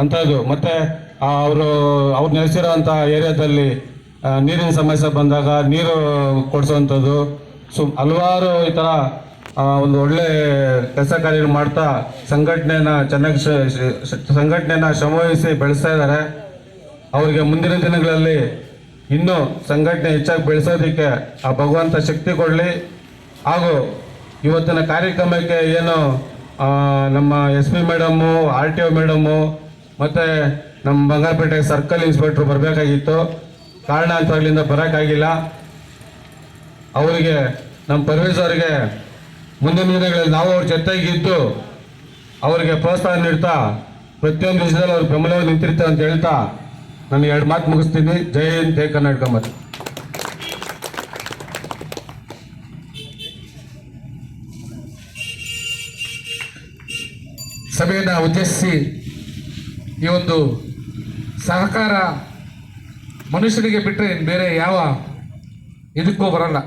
ಅಂಥದ್ದು. ಮತ್ತು ಅವರು, ಅವ್ರು ನೆಲೆಸಿರೋಂಥ ಏರಿಯಾದಲ್ಲಿ ನೀರಿನ ಸಮಸ್ಯೆ ಬಂದಾಗ ನೀರು ಕೊಡಿಸೋವಂಥದ್ದು ಸು, ಹಲವಾರು ಈ ಥರ ಒಂದು ಒಳ್ಳೆ ಕೆಲಸ ಕಾರ್ಯ ಮಾಡ್ತಾ ಸಂಘಟನೆನ ಚೆನ್ನಾಗಿ ಸಂಘಟನೆನ ಶ್ರಮವಹಿಸಿ ಬೆಳೆಸ್ತಾ ಇದ್ದಾರೆ. ಅವರಿಗೆ ಮುಂದಿನ ದಿನಗಳಲ್ಲಿ ಇನ್ನೂ ಸಂಘಟನೆ ಹೆಚ್ಚಾಗಿ ಬೆಳೆಸೋದಕ್ಕೆ ಆ ಭಗವಂತ ಶಕ್ತಿ ಕೊಡಲಿ. ಹಾಗೂ ಇವತ್ತಿನ ಕಾರ್ಯಕ್ರಮಕ್ಕೆ ಏನು ನಮ್ಮ S P madam R T O madam ಮತ್ತು ನಮ್ಮ ಬಂಗಾರಪೇಟೆ ಸರ್ಕಲ್ ಇನ್ಸ್ಪೆಕ್ಟ್ರು ಬರಬೇಕಾಗಿತ್ತು. ಕಾರಣಾಂತರಗಳಿಂದ ಬರೋಕ್ಕಾಗಿಲ್ಲ. ಅವರಿಗೆ ನಮ್ಮ ಪರ್ವೇಶ್ ಅವರಿಗೆ ಮುಂದಿನ ದಿನಗಳಲ್ಲಿ ನಾವು ಅವ್ರ ಜೊತೆಗಿದ್ದು ಅವರಿಗೆ ಪ್ರೋತ್ಸಾಹ ನೀಡ್ತಾ, ಪ್ರತಿಯೊಂದು ವಿಷಯದಲ್ಲಿ ಅವ್ರ ಬೆಂಬಲವಾಗಿ ನಿಂತಿರ್ತಾರೆ ಅಂತ ಹೇಳ್ತಾ ನಾನು ಎರಡು ಮಾತು ಮುಗಿಸ್ತೀನಿ. ಜೈ ಹಿಂದ್, ಜೈ ಕರ್ನಾಟಕ ಮತ್ತು ಸಭೆಯನ್ನು ಉದ್ದೇಶಿಸಿ ಈ ಒಂದು ಸಹಕಾರ ಮನುಷ್ಯನಿಗೆ ಬಿಟ್ಟರೆ ಬೇರೆ ಯಾವ ಇದಕ್ಕೂ ಬರಲ್ಲ.